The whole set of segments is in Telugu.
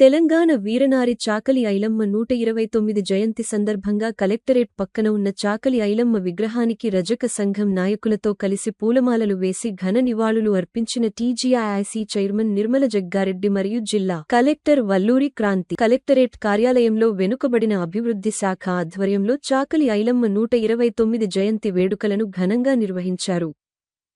తెలంగాణ వీరనారి చాకలి ఐలమ్మ నూట ఇరవై తొమ్మిది జయంతి సందర్భంగా కలెక్టరేట్ పక్కన ఉన్న చాకలి ఐలమ్మ విగ్రహానికి రజక సంఘం నాయకులతో కలిసి పూలమాలలు వేసి ఘన నివాళులు అర్పించిన టీజీఐఐసీ చైర్మన్ నిర్మల జగ్గారెడ్డి మరియు జిల్లా కలెక్టర్ వల్లూరి క్రాంతి. కలెక్టరేట్ కార్యాలయంలో వెనుకబడిన అభివృద్ధి శాఖ ఆధ్వర్యంలో చాకలి ఐలమ్మ నూట ఇరవై తొమ్మిది జయంతి వేడుకలను ఘనంగా నిర్వహించారు.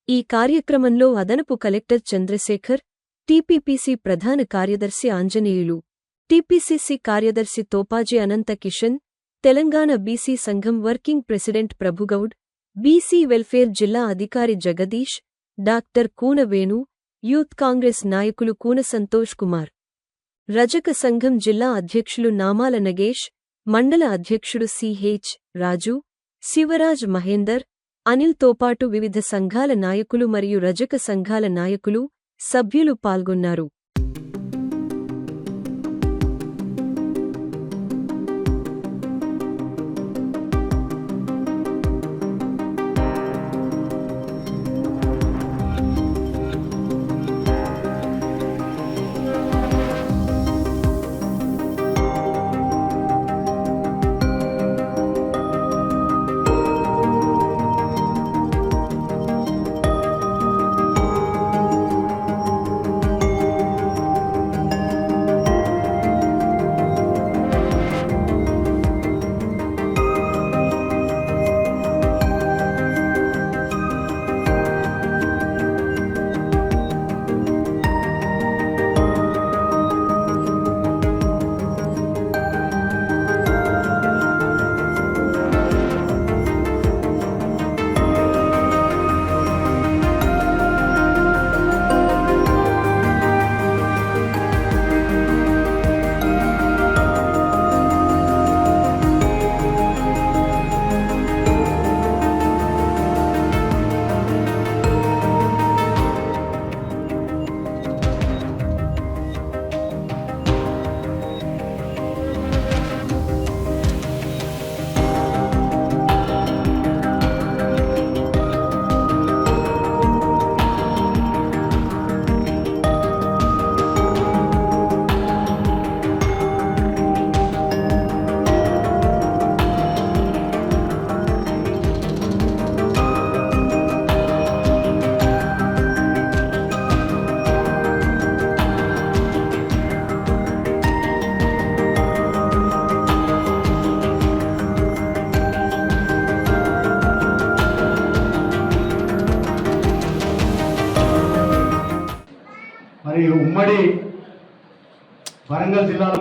ఈ కార్యక్రమంలో అదనపు కలెక్టర్ చంద్రశేఖర్ టీపీపీసీ ప్రధాన కార్యదర్శి ఆంజనేయులు టీపీసీసీ కార్యదర్శి తోపాజీ అనంత కిషన్ తెలంగాణ బీసీ సంఘం working president Prabhugoud BC welfare జిల్లా అధికారి Jagadish doctor Koona Venu youth Congress నాయకులు కూన సంతోష్ కుమార్. రజక సంఘం జిల్లా అధ్యక్షులు నామాల నగేష్ మండల అధ్యక్షుడు సిహెచ్ రాజు శివరాజ్ మహేందర్ అనిల్ తోపాటు వివిధ సంఘాల నాయకులు మరియు రజక సంఘాల నాయకులు సభ్యులు పాల్గొన్నారు.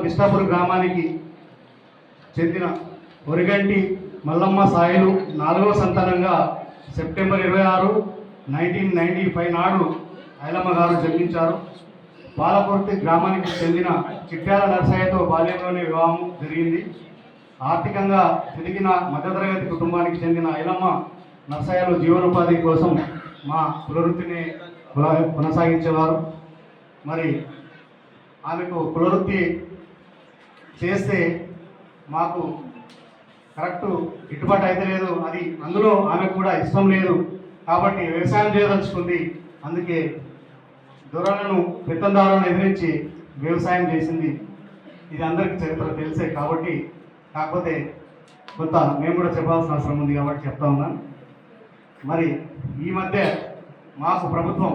కృష్ణాపూర్ గ్రామానికి చెందిన ఒరిగంటి మల్లమ్మ సాయిలు నాలుగవ సంతానంగా సెప్టెంబర్ ఇరవై ఆరు నైన్టీన్ నైన్టీ ఫైవ్ నాడు ఐలమ్మ గారు జన్మించారు. బాలపూర్తి గ్రామానికి చెందిన చిట్యాల నర్సయ్యతో బాల్యంలోనే వివాహం జరిగింది. ఆర్థికంగా తిరిగిన మధ్యతరగతి కుటుంబానికి చెందిన ఐలమ్మ నర్సయ్యలో జీవనోపాధి కోసం మా కులవృత్తిని కొనసాగించేవారు. మరి ఆమెకు కులవృత్తి చేస్తే మాకు కరెక్ట్ గిట్టుబాటు అయితే లేదు. అది అందులో ఆమెకు కూడా ఇష్టం లేదు. కాబట్టి వ్యవసాయం చేయదలుచుకుంది. అందుకే దొరలను పెత్తందారులను ఎదిరించి వ్యవసాయం చేసింది. ఇది అందరికీ చరిత్ర తెలిసే కాబట్టి కాకపోతే కొంత మేము కూడా చెప్పాల్సిన అవసరం ఉంది కాబట్టి చెప్తా ఉన్నాను మరి ఈ మధ్య మాకు ప్రభుత్వం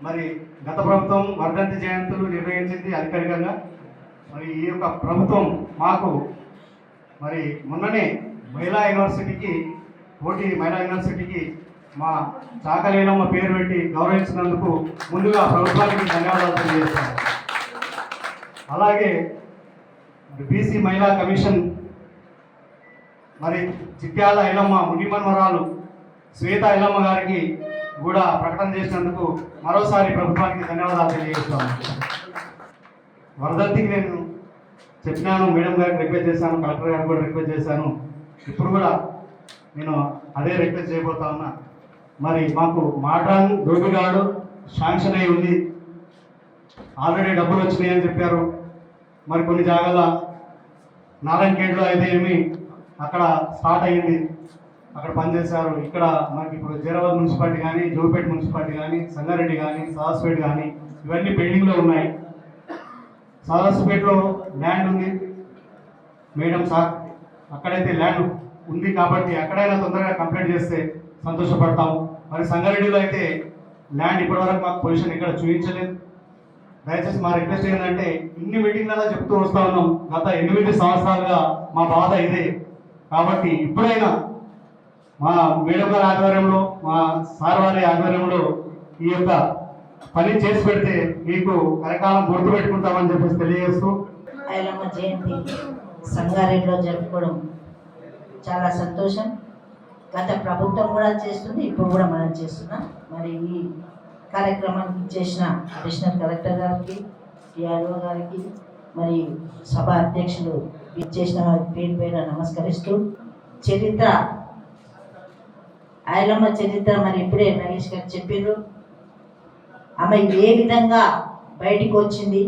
మరి గత ప్రభుత్వం వర్ధంతి జయంతులు నిర్వహించింది అధికారికంగా మరి ఈ యొక్క ప్రభుత్వం మాకు మరి మొన్ననే మహిళా యూనివర్సిటీకి పోటీ మహిళా యూనివర్సిటీకి మా చాకలేనమ్మ పేరు పెట్టి గౌరవించినందుకు ముందుగా ప్రభుత్వానికి ధన్యవాదాలు తెలియజేస్తాను. అలాగే బీసీ మహిళా కమిషన్ మరి చిట్యాల ఐలమ్మ మునిమన్వరాలు శ్వేత ఐలమ్మ గారికి కూడా ప్రకటన చేసినందుకు మరోసారి ప్రభుత్వానికి ధన్యవాదాలు తెలియజేస్తాను. వరదత్తికి నేను చెప్పినాను మేడం గారికి రిక్వెస్ట్ చేశాను కలెక్టర్ గారికి కూడా రిక్వెస్ట్ చేశాను. ఇప్పుడు కూడా నేను అదే రిక్వెస్ట్ చేయబోతా ఉన్నా. మరి మాకు మాటాన్ దొడ్డుగాడు శాంక్షన్ అయి ఉంది. ఆల్రెడీ డబ్బులు వచ్చినాయి అని చెప్పారు. మరి కొన్ని జాగాల నారాయణఖేడ్లో అయితే ఏమి అక్కడ స్టార్ట్ అయ్యింది. అక్కడ పనిచేశారు ఇక్కడ మనకి ఇప్పుడు జీరాబాద్ మున్సిపాలిటీ కానీ జోపేట మున్సిపాలిటీ కానీ సంగారెడ్డి కానీ సాస్పేట్ కానీ ఇవన్నీ పెండింగ్లో ఉన్నాయి. సదాసుపేటలో ల్యాండ్ ఉంది. మేడం సార్ అక్కడైతే ల్యాండ్ ఉంది కాబట్టి అక్కడైనా తొందరగా కంప్లీట్ చేస్తే సంతోషపడతాము. మరి సంగారెడ్డిలో అయితే ల్యాండ్ ఇప్పటివరకు మాకు పొజిషన్ ఇక్కడ చూపించలేదు. దయచేసి మా రిక్వెస్ట్ ఏంటంటే ఇన్ని మీటింగ్లలో చెప్తూ వస్తా ఉన్నాం. గత ఎనిమిది సంవత్సరాలుగా మా బాధ ఇదే. కాబట్టి ఇప్పుడైనా మా మేడం గారి ఆధ్వర్యంలో మా సార్ వారి ఆధ్వర్యంలో ఈ యొక్క పని చేసి పెడితే మీకు కరకాలం గుర్తు పెట్టుకుంటామని చెప్పేసి తెలియజేస్తూ ఐలమ్మ జయంతి సంగారెడ్డిలో జరుపుకోవడం చాలా సంతోషం. గత ప్రభుత్వం కూడా చేస్తుంది ఇప్పుడు కూడా మనం చేస్తున్నాం. మరి ఈ కార్యక్రమానికి చేసిన అడిషనల్ కలెక్టర్ గారికి టీఆర్ఓ గారికి మరి సభ అధ్యక్షులు చేసిన వారి పేరు పేరు నమస్కరిస్తూ చరిత్ర ఆయలమ్మ చరిత్ర మరి ఇప్పుడే నరేష్ గారు చెప్పారు ఆమె ఏ విధంగా బయటికి వచ్చింది?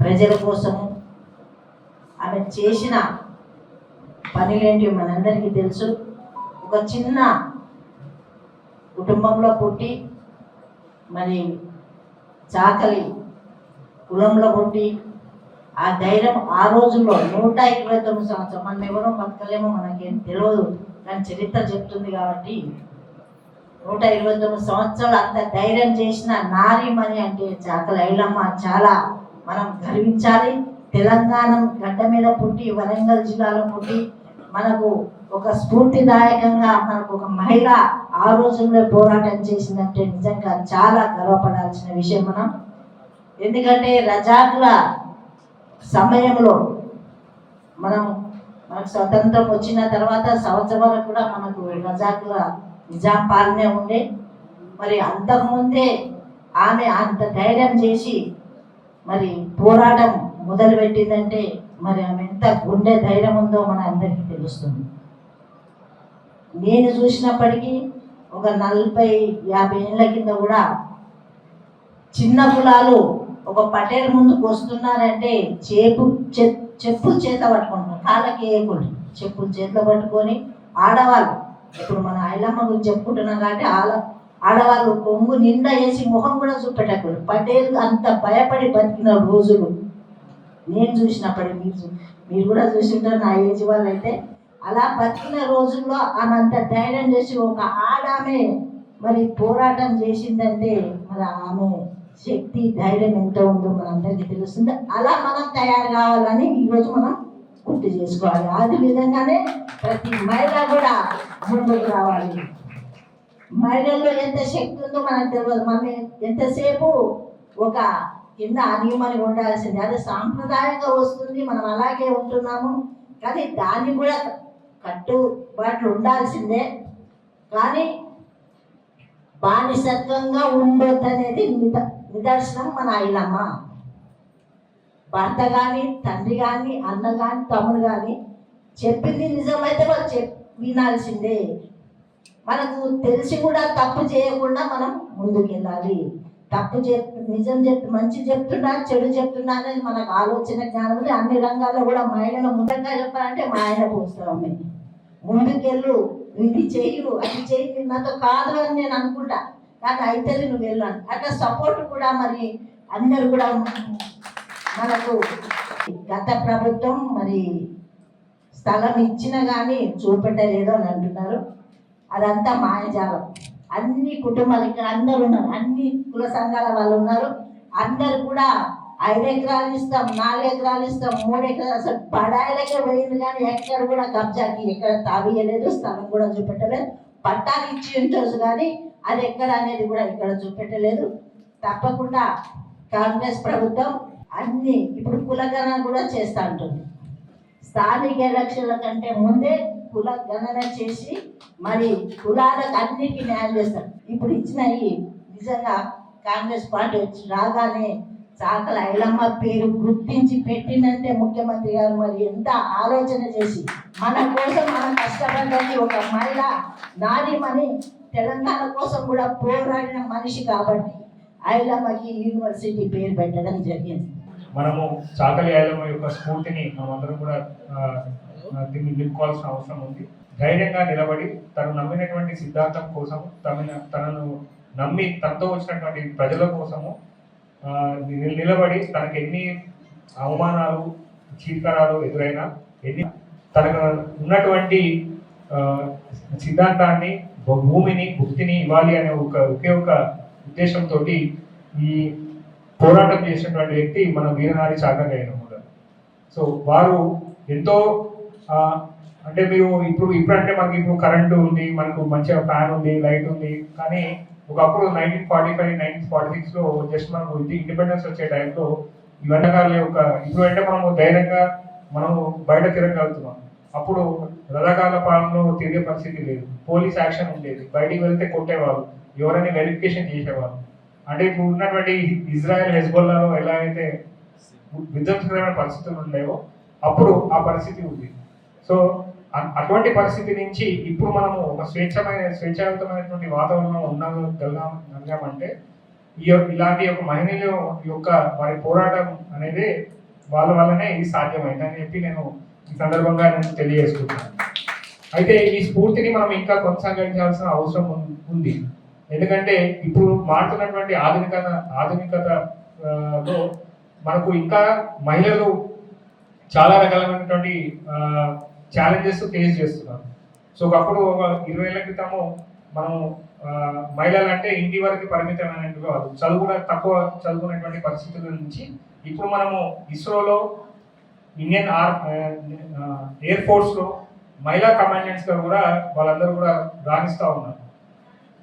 ప్రజల కోసము. ఆమె చేసిన పనులేంటివి మనందరికీ తెలుసు. ఒక చిన్న కుటుంబంలో పుట్టి మరి చాకలి కులంలో పుట్టి ఆ ధైర్యం ఆ రోజుల్లో నూట ఇరవై తొమ్మిది సంవత్సరం మనం ఎవరో బతకలేమో మనకేం తెలియదు దాని చరిత్ర చెప్తుంది కాబట్టి నూట ఇరవై తొమ్మిది సంవత్సరాలు అంత ధైర్యం చేసిన నారీమణి అంటే చాకలి ఐలమ్మ చాలా మనం గర్వించాలి. తెలంగాణ గడ్డ మీద పుట్టి వరంగల్ జిల్లాలో పుట్టి మనకు ఒక స్ఫూర్తిదాయకంగా మనకు ఒక మహిళ ఆ రోజుల్లో పోరాటం చేసిందంటే నిజంగా చాలా గర్వపడాల్సిన విషయం మనం. ఎందుకంటే రజాకుల సమయంలో మనం మనకు స్వతంత్రం వచ్చిన తర్వాత సంవత్సరాలు కూడా మనకు రజాకుల నిజాం పాలనే ఉండే. మరి అంతకుముందే ఆమె అంత ధైర్యం చేసి మరి పోరాటం మొదలుపెట్టిందంటే మరి ఆమె ఎంత గుండె ధైర్యం ఉందో మన అందరికీ తెలుస్తుంది. నేను చూసినప్పటికీ ఒక నలభై యాభై ఏళ్ళ కింద కూడా చిన్న కులాలు ఒక పటేల్ ముందుకు వస్తున్నారంటే చేపు చె- చెప్పులు చేత పట్టుకుంటున్నారు. కాళ్ళకి వేయకూడదు చెప్పులు చేతిలో పట్టుకొని ఆడవాళ్ళు ఇప్పుడు మన ఐలమ్మ గురించి చెప్పుకుంటున్నాం కాబట్టి ఆడ ఆడవాళ్ళు కొంగు నిండా వేసి ముఖం కూడా చూపెట్టకూడదు. పటేల్ అంత భయపడి బతికిన రోజులు. నేను చూసినప్పటి మీరు మీరు కూడా చూసింటారు నా ఏజ్ వాళ్ళు అయితే అలా బతికిన రోజుల్లో ఆమె అంత ధైర్యం చేసి ఒక ఆడామె మరి పోరాటం చేసిందంటే మరి ఆమె శక్తి ధైర్యం ఎంత ఉందో మనందరికీ తెలుస్తుంది. అలా మనం తయారు కావాలని ఈరోజు మనం గుర్తు చేసుకోవాలి. అది విధంగానే ప్రతి మహిళ కూడా ముందుకు రావాలి. మహిళల్లో ఎంత శక్తి ఉందో మనకు తెలియదు మనం ఎంతసేపు ఒక కింద అనియమని ఉండాల్సింది. అది సాంప్రదాయంగా వస్తుంది. మనం అలాగే ఉంటున్నాము. కానీ దాన్ని కూడా కట్టుబాట్లు ఉండాల్సిందే. కానీ బానిసత్వంగా ఉండొద్దు అనేది నిద నిదర్శనం మన ఐలమ్మ భర్త కానీ తండ్రి కానీ అన్న కానీ తమ్ముడు కానీ చెప్పింది నిజమైతే వాళ్ళు చెప్ వినాల్సిందే. మనకు తెలిసి కూడా తప్పు చేయకుండా మనం ముందుకెళ్ళాలి. తప్పు చెప్ నిజం చెప్తు మంచి చెప్తున్నా చెడు చెప్తున్నా అనేది మనకు ఆలోచన జ్ఞానం ఉంది. అన్ని రంగాల్లో కూడా మా ఆయన ముందంగా చెప్పాలంటే మా ఆయన పోస్తామే ముందుకెళ్ళు ఇది చెయ్యు అది చెయ్యి నాతో కాదు అని నేను అనుకుంటా. కానీ అయితే నువ్వు వెళ్ళాను అట్లా సపోర్ట్ కూడా మరి అందరు కూడా మనకు గత ప్రభుత్వం మరి స్థలం ఇచ్చినా కానీ చూపెట్టలేదు అని అంటున్నారు. అదంతా మాయజాలం. అన్ని కుటుంబాలు ఇక్కడ అందరు ఉన్నారు. అన్ని కుల సంఘాల వాళ్ళు ఉన్నారు. అందరు కూడా ఐదు ఎకరాలు ఇస్తాం నాలుగు ఎకరాలు ఇస్తాం మూడు ఎకరాలు అసలు పడాయిలకే పోయింది కానీ ఎక్కడ కూడా కబ్జాకి ఎక్కడ తావియలేదు స్థలం కూడా చూపెట్టలేదు. పట్టాలు ఇచ్చి ఉంటారు కానీ అది ఎక్కడ అనేది కూడా ఇక్కడ చూపెట్టలేదు. తప్పకుండా కాంగ్రెస్ ప్రభుత్వం అన్ని ఇప్పుడు కులగణన కూడా చేస్తా ఉంటుంది స్థానిక ఎలక్షన్ల కంటే ముందే కుల గణన చేసి మరి కులాలకు అన్నిటికీ న్యాయం చేస్తారు. ఇప్పుడు ఇచ్చిన ఈ నిజంగా కాంగ్రెస్ పార్టీ వచ్చి రాగానే చాకల ఐలమ్మ పేరు గుర్తించి పెట్టినంటే ముఖ్యమంత్రి గారు మరి ఎంత ఆలోచన చేసి మన కోసం మనం కష్టపడ్డది ఒక మహిళ నారీమణి తెలంగాణ కోసం కూడా పోరాడిన మనిషి కాబట్టి ఐలమ్మకి యూనివర్సిటీ పేరు పెట్టడం జరిగింది. మనము చాకలి ఐలమ్మ యొక్క స్ఫూర్తిని మనమందరం కూడా దీన్ని నిలుపుకోవాల్సిన అవసరం ఉంది. ధైర్యంగా నిలబడి తను నమ్మినటువంటి సిద్ధాంతం కోసం తన తనను నమ్మి తనతో వచ్చినటువంటి ప్రజల కోసము నిలబడి తనకు ఎన్ని అవమానాలు చీత్కరాలు ఎదురైనా ఎన్ని తనకు ఉన్నటువంటి సిద్ధాంతాన్ని భూమిని భుక్తిని ఇవ్వాలి అనే ఒక ఒకే ఒక ఉద్దేశంతో ఈ పోరాటం చేసినటువంటి వ్యక్తి మన వీరనారి చాకలి కూడా సో వారు ఎంతో అంటే మీరు ఇప్పుడు ఇప్పుడు అంటే మనకి ఇప్పుడు కరెంటు ఉంది మనకు మంచిగా ఫ్యాన్ ఉంది లైట్ ఉంది కానీ ఒకప్పుడు nineteen forty five nineteen forty సిక్స్లో జస్ట్ మనకు ఇండిపెండెన్స్ వచ్చే టైంలో ఇవన్నీ రకాల యొక్క ఇప్పుడు అంటే మనము ధైర్యంగా మనము బయట తిరగలుగుతున్నాం అప్పుడు రథకాల పాలనలో తిరిగే పరిస్థితి లేదు. పోలీస్ యాక్షన్ ఉండేది. బయటికి వెళ్తే కొట్టేవాళ్ళు. ఎవరైనా వెరిఫికేషన్ చేసేవాళ్ళు. అంటే ఇప్పుడు ఉన్నటువంటి ఇజ్రాయెల్ హెజ్బొల్లాలో ఎలా అయితే విధ్వంసకరమైన పరిస్థితులు ఉండేవో అప్పుడు ఆ పరిస్థితి ఉంది. సో అటువంటి పరిస్థితి నుంచి ఇప్పుడు మనము ఒక స్వేచ్ఛమైన స్వేచ్ఛాయుతమైనటువంటి వాతావరణంలో ఉండగలిగామంటే ఈ ఇలాంటి యొక్క మహిళల యొక్క వారి పోరాటం అనేది వాళ్ళ వల్లనే ఇది సాధ్యమైంది అని చెప్పి నేను ఈ సందర్భంగా నేను తెలియజేసుకుంటున్నాను. అయితే ఈ స్ఫూర్తిని మనం ఇంకా కొనసాగించాల్సిన అవసరం ఉం- ఉంది. ఎందుకంటే ఇప్పుడు మారుతున్నటువంటి ఆధునికత ఆధునికత లో మనకు ఇంకా మహిళలు చాలా రకాలైనటువంటి ఛాలెంజెస్ ఫేస్ చేస్తున్నారు. సో ఒకప్పుడు ఒక ఇరవై ఏళ్ళ క్రితము మనం మహిళలు అంటే ఇంటి వరకు పరిమితమైనట్టు కాదు. చదువు కూడా తక్కువ చదువుకునేటువంటి పరిస్థితుల నుంచి ఇప్పుడు మనము ఇస్రోలో ఇండియన్ ఆర్ ఎయిర్ ఫోర్స్లో మహిళా కమాండెంట్స్గా కూడా వాళ్ళందరూ కూడా రాణిస్తూ ఉన్నారు.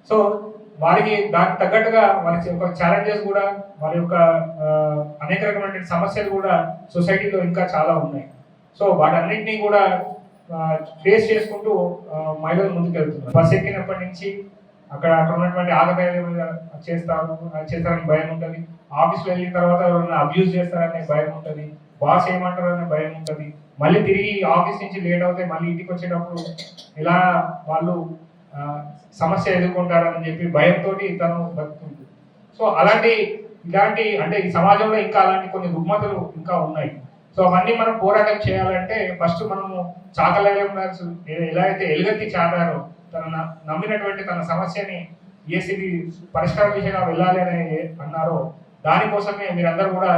సో వారికి దానికి తగ్గట్టుగా వారి యొక్క ఛాలెంజెస్ కూడా వారి యొక్క అనేక రకమైన సమస్యలు కూడా సొసైటీలో ఇంకా చాలా ఉన్నాయి. సో వాటన్నింటినీ కూడా ఫేస్ చేసుకుంటూ మహిళలు ముందుకెళ్తున్నారు. బస్ ఎక్కినప్పటి నుంచి అక్కడ అక్కడ ఉన్నటువంటి ఆగతాయిల చేస్తారు అది చేస్తారని భయం ఉంటుంది. ఆఫీస్లో వెళ్ళిన తర్వాత ఎవరైనా అబ్యూజ్ చేస్తారనే భయం ఉంటుంది. బాస్ ఏమంటారనే భయం ఉంటుంది. మళ్ళీ తిరిగి ఆఫీస్ నుంచి లేట్ అవుతే మళ్ళీ ఇంటికి వచ్చేటప్పుడు ఇలా వాళ్ళు సమస్య ఎదుర్కొంటారని చెప్పి భయంతో తను బతుకుంటుంది. సో అలాంటి ఇలాంటి అంటే ఈ సమాజంలో ఇంకా అలాంటి కొన్ని రుగ్మతలు ఇంకా ఉన్నాయి. సో అవన్నీ మనం పోరాటం చేయాలంటే ఫస్ట్ మనము చాకలయం ఎలా అయితే ఎలుగెత్తి చాటారో తన నమ్మినటువంటి తన సమస్యని ఏసీబీ పరిష్కార దిశగా వెళ్ళాలి అని అన్నారో దానికోసమే మీరందరూ కూడా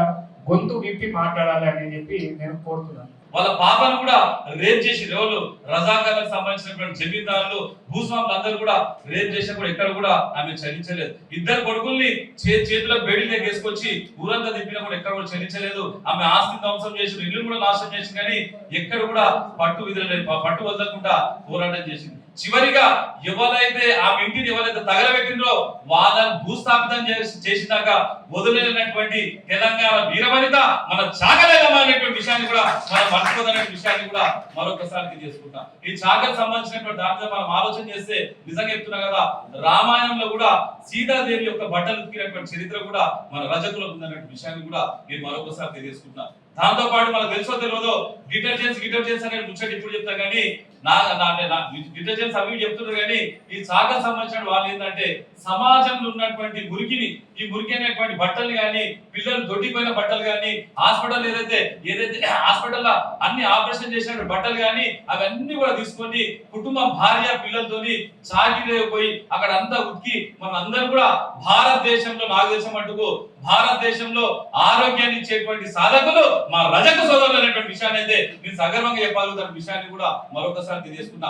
గొంతు విప్పి మాట్లాడాలి అని చెప్పి నేను కోరుతున్నాను. వాళ్ళ పాపను కూడా రేప్ చేసి ఎవరు? రజాకాలకు సంబంధించినటువంటి జమీందారులు భూస్వాములు అందరూ కూడా రేప్ చేసినప్పుడు కూడా ఎక్కడ కూడా ఆమె చలించలేదు. ఇద్దరు కొడుకుల్ని చేతిలో బేడీ దగ్గర వేసుకొచ్చి ఊరంతా దిప్పిన కూడా ఎక్కడ కూడా చలించలేదు. ఆమె ఆస్తి ధ్వంసం చేసి ఇల్లు కూడా నాశనం చేసింది కానీ ఎక్కడ కూడా పట్టు విధులేదు పట్టు వదలకుండా పోరాటం చేసింది చివరిగా ఎవరైతే ఆ ఇంటిని ఎవరైతే తగలబెట్టిందో వాళ్ళని భూస్థాపితం చేసినాక వదిలేనటువంటి తెలంగాణ వీరవనిత మన చాకలేదమ్మా అనేటువంటి విషయాన్ని కూడా మనం మర్చిపోదనే విషయాన్ని కూడా మరొకసారి చేసుకుంటాం ఈ చాకలి సంబంధించినటువంటి దాంట్లో మనం ఆలోచన చేస్తే నిజంగా చెప్తున్నా కదా రామాయణంలో కూడా సీతాదేవి యొక్క బట్టలు ఉతికినటువంటి చరిత్ర కూడా మన రజకులకు ఉందన్నటువంటి విషయాన్ని కూడా నేను మరొకసారి తెలియజేసుకుంటున్నా. దాంతో పాటు మనకు తెలుసో తెలియదో డిటర్జెంట్స్ డిటర్జెంట్స్ అనే ముచ్చట ఇప్పుడు చెప్తా కానీ నా నా అంటే నా డిటర్జెంట్స్ అవి చెప్తున్నారు కానీ ఈ సాగర్ సంబంధించిన వాళ్ళు ఏంటంటే సమాజంలో ఉన్నటువంటి మురికిని ఈ మురికి అనేటువంటి బట్టలు కానీ పిల్లలు దొడ్డిపోయిన బట్టలు కానీ హాస్పిటల్ ఏదైతే ఏదైతే హాస్పిటల్ అన్ని ఆపరేషన్ చేసిన బట్టలు కానీ అవన్నీ కూడా తీసుకొని కుటుంబం భార్య పిల్లలతోని సాగిపోయి అక్కడ అంతా ఉతికి మన కూడా భారతదేశంలో నాకు దేశం మటుకు భారతదేశంలో ఆరోగ్యాన్ని ఇచ్చేటువంటి సాధకులు మా రజక సోదరులు అనేటువంటి విషయాన్ని అయితే నేను సగర్వంగా చెప్పగలుగుతాను. విషయాన్ని కూడా మరొకసారి తెలియజేసుకున్నా.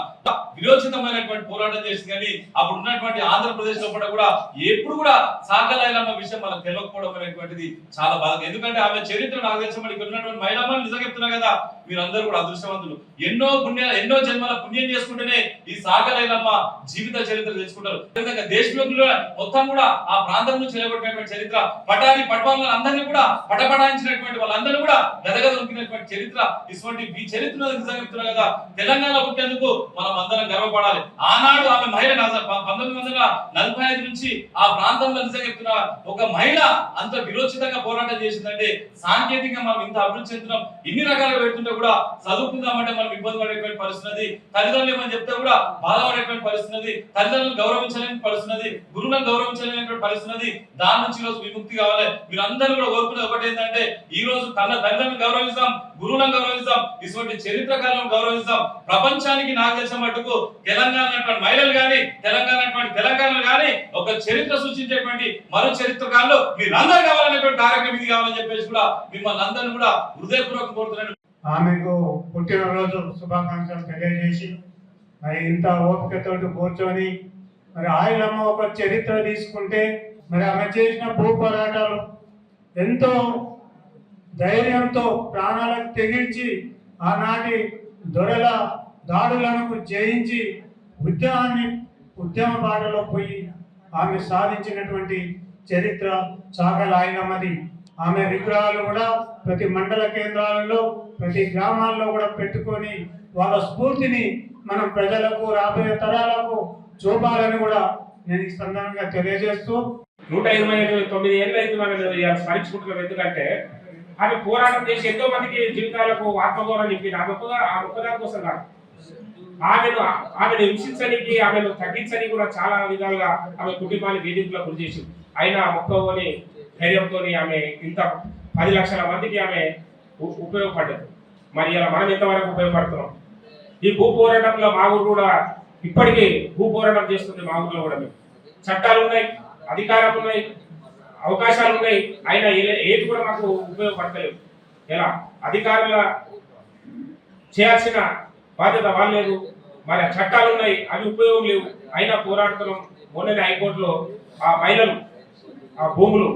విరోచితమైనటువంటి పోరాటం చేసి కానీ అప్పుడు ఉన్నటువంటి ఆంధ్రప్రదేశ్లో కూడా ఎప్పుడు కూడా సాగలైలమ్మ విషయం మనకు తెలియకపోవడం అనేటువంటిది చాలా బాధ ఎందుకంటే ఆమె చరిత్ర నాకు తెలిసిన మరి ఉన్నటువంటి మహిళమ్మలు నిజంగా చెప్తున్నా కదా మీరందరూ కూడా అదృష్టవంతులు. ఎన్నో పుణ్య ఎన్నో జన్మల పుణ్యం చేసుకుంటేనే ఈ సాగరైలమ్మ జీవిత చరిత్ర తెలుసుకుంటారు. ఎందుకంటే దేశంలో మొత్తం కూడా ఆ ప్రాంతం నుంచి నిలబడినటువంటి చరిత్ర పటాని పట్వాలను అందరినీ కూడా పటపటాయించినటువంటి వాళ్ళందరూ కూడా గదగద చరిత్ర. ఇటువంటి ఈ చరిత్ర నిజంగా చెప్తున్నా కదా తెలంగాణ పుట్టేందుకు మనం అందరం గర్వపడాలి. ఆనాడు ఆమె మహిళ పంతొమ్మిది వందల నలభై ఐదు నుంచి ఆ ప్రాంతంలో నిజంగా చెప్తున్నా ఒక మహిళ అంత విరోచిత ఖచ్చితంగా పోరాటం చేసిందంటే సాంకేతికంగా మనం ఇంత అభివృద్ధి చెందుతున్నాం ఇన్ని రకాలుగా పెడుతుంటే కూడా చదువుకుందామంటే మనం ఇబ్బంది పడేటువంటి పరిస్థితి తల్లిదండ్రులు ఏమని చెప్తే కూడా బాధపడేటువంటి పరిస్థితి తల్లిదండ్రులు గౌరవించలేని పరిస్థితి గురువులను గౌరవించలేనటువంటి పరిస్థితి దాని నుంచి ఈరోజు విముక్తి కావాలి. మీరందరూ కూడా కోరుకునేది ఒకటి ఏంటంటే ఈ రోజు కన్న తల్లిదండ్రులను గౌరవిస్తాం గురువులను గౌరవిస్తాం ఇటువంటి చరిత్రకారులను గౌరవిస్తాం. ప్రపంచానికి నాకు తెలిసిన మటుకు తెలంగాణ మహిళలు కానీ తెలంగాణ అటువంటి తెలంగాణ కానీ ఒక చరిత్ర సూచించేటువంటి మరో చరిత్రకారులు మీరందరూ కావాలనేటువంటి కార్యక్రమం ఇది కావాలని చెప్పేసి కూడా మిమ్మల్ని అందరినీ కూడా హృదయపూర్వకం కోరుతున్నాను. ఆమెకు పుట్టినరోజు శుభాకాంక్షలు తెలియజేసి మరి ఇంత ఓపికతోటి కూర్చొని మరి ఆయనమ్మ ఒక చరిత్ర తీసుకుంటే మరి ఆమె చేసిన భూ పోరాటాలు ఎంతో ధైర్యంతో ప్రాణాలకు తెగించి ఆనాటి దొరల దాడులను జయించి ఉద్యమాన్ని ఉద్యమ బాటలో పోయి ఆమె సాధించినటువంటి చరిత్ర చాగల ఆమె విగ్రహాలు కూడా ప్రతి మండల కేంద్రాలలో ప్రతి గ్రామాల్లో కూడా పెట్టుకొని వాళ్ళ స్ఫూర్తిని మనం ప్రజలకు రాబోయే తరాలకు చూపాలని కూడా నేను ఈ సందర్భంగా తెలియజేస్తూ నూట ఇరవై తొమ్మిది ఏళ్ళు అయితే మనం స్మరించుకుంటున్నాం. ఎందుకంటే ఆమె పోరాటం చేసి ఎంతో మందికి జీవితాలకు ఆత్మగౌరవం నింపింది ఆమె ఒక్కగా ఆమె ఒక్కదాని కోసం కాదు. ఆమెను ఆమెను హింసించడానికి ఆమెను తగ్గించడానికి కూడా చాలా విధాలుగా ఆమె కుటుంబాన్ని వేధింపులకు గురి చేసింది. అయినా మొక్కవని ధైర్యంతో ఆమె ఇంత పది లక్షల మందికి ఆమె ఉపయోగపడ్డది. మరి ఇలా మనం ఎంతవరకు ఉపయోగపడుతున్నాం? ఈ భూ పోరాటంలో మా ఊరు కూడా ఇప్పటికీ భూ పోరాటం చేస్తుంది మా ఊర్లో కూడా మేము. చట్టాలు ఉన్నాయి అధికారం ఉన్నాయి అవకాశాలు ఉన్నాయి. అయినా ఏది కూడా మాకు ఉపయోగపడతలేదు. ఎలా? అధికారుల చేయాల్సిన బాధ్యత వాళ్ళలేదు మరి చట్టాలు ఉన్నాయి అవి ఉపయోగం లేవు. అయినా పోరాడుతున్నాం. మొన్ననే హైకోర్టులో ఆ మహిళలు ఆ భూములు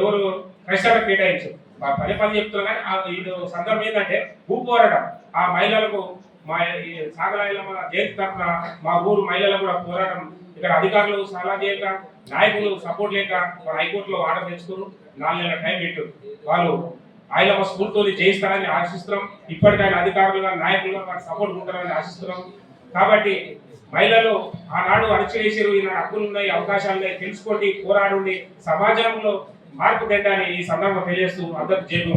ఎవరు కష్టాలకు కేటాయించారు? మా పని పని చెప్తున్నా కానీ ఆ ఇది సందర్భం ఏంటంటే భూ పోరాటం ఆ మహిళలకు మా ఈ జయంతి తరఫున మా ఊరు మహిళలు కూడా పోరాటం. ఇక్కడ అధికారులు సలహా చేయక నాయకులు సపోర్ట్ లేక మన హైకోర్టులో ఆర్డర్ తెచ్చుకుని నాలుగు నెలల టైం పెట్టు వాళ్ళు ఆయలమ్మ స్కూల్తో జయిస్తారని ఆశిస్తున్నాం. ఇప్పటికైనా అధికారులుగా నాయకులుగా వారికి సపోర్ట్ ఉంటారని ఆశిస్తున్నాం. కాబట్టి మహిళలు ఆనాడు అణచివేసారు ఈనాడు హక్కులు ఉన్నాయి అవకాశాలు ఉన్నాయి. తెలుసుకోండి పోరాడండి. సమాజంలో మార్పు తెండాలి ఈ సందర్భం తెలియజేస్తూ అందరికి జైలు